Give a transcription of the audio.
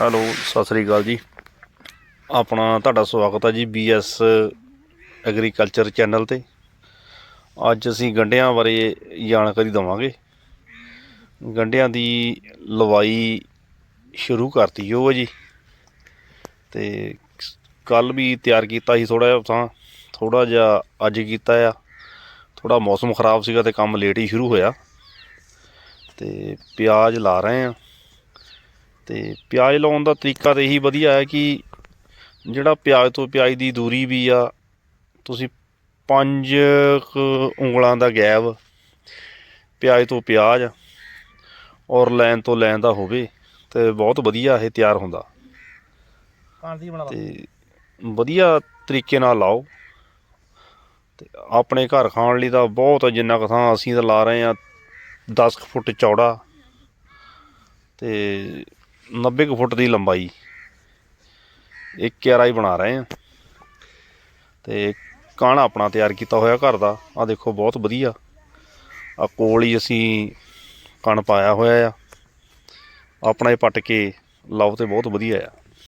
Hello, Sat Sri ਅਕਾਲ ਜੀ। ਆਪਣਾ ਤੁਹਾਡਾ ਸਵਾਗਤ ਹੈ ਜੀ ਬੀਐਸ ਐਗਰੀਕਲਚਰ ਚੈਨਲ ਤੇ। ਅੱਜ ਅਸੀਂ ਗੰਢਿਆਂ ਬਾਰੇ ਜਾਣਕਾਰੀ ਦਵਾਂਗੇ। ਗੰਢਿਆਂ ਦੀ ਲਵਾਈ ਸ਼ੁਰੂ ਕਰਤੀ ਹੋ ਜੀ। ਤੇ ਕੱਲ ਵੀ ਤਿਆਰ ਕੀਤਾ ਸੀ ਥੋੜਾ ਜਿਹਾ ਤਾਂ ਥੋੜਾ ਜਿਹਾ ਅੱਜ ਕੀਤਾ ਆ। ਥੋੜਾ ਮੌਸਮ ਖਰਾਬ ਸੀਗਾ ਤੇ ਕੰਮ ਲੇਟ ਹੀ ਸ਼ੁਰੂ ਹੋਇਆ। ਤੇ ਪਿਆਜ਼ ਲਾ ਰਹੇ ਆ ਤੇ ਪਿਆਜ਼ ਲਾਉਣ ਦਾ ਤਰੀਕਾ ਤਾਂ ਇਹੀ ਵਧੀਆ ਹੈ ਕਿ ਜਿਹੜਾ ਪਿਆਜ਼ ਤੋਂ ਪਿਆਜ਼ ਦੀ ਦੂਰੀ ਵੀ ਆ ਤੁਸੀਂ ਪੰਜ ਉਂਗਲਾਂ ਦਾ ਗੈਪ ਪਿਆਜ਼ ਤੋਂ ਪਿਆਜ਼ ਔਰ ਲਾਈਨ ਤੋਂ ਲਾਈਨ ਦਾ ਹੋਵੇ ਤੇ ਬਹੁਤ ਵਧੀਆ ਇਹ ਤਿਆਰ ਹੁੰਦਾ। ਕਾਂਦੀ ਬਣਾ ਲਾ। ਤੇ ਵਧੀਆ ਤਰੀਕੇ ਨਾਲ ਲਾਓ। ਤੇ ਆਪਣੇ ਘਰ ਖਾਣ ਲਈ ਤਾਂ ਬਹੁਤ ਜਿੰਨਾ ਕੁ ਥਾਂ ਅਸੀਂ ਤਾਂ ਲਾ ਰਹੇ ਆ 10 ਕੁ ਫੁੱਟ ਚੌੜਾ। ਤੇ 90 ਕੁ ਫੁੱਟ ਦੀ ਲੰਬਾਈ। ਇੱਕ ਕਿਆਰਾ ਹੀ ਬਣਾ ਰਹੇ ਆ। ਤੇ ਕਾਣਾ ਆਪਣਾ ਤਿਆਰ ਕੀਤਾ ਹੋਇਆ ਘਰ ਦਾ। ਆ ਦੇਖੋ, ਬਹੁਤ ਵਧੀਆ। ਆ ਕੋਲ ਹੀ ਅਸੀਂ ਕਣ ਪਾਇਆ ਹੋਇਆ ਆ। ਆਪਣਾ ਹੀ ਪੱਟ ਕੇ ਲਾਓ ਤੇ ਬਹੁਤ ਵਧੀਆ ਆ।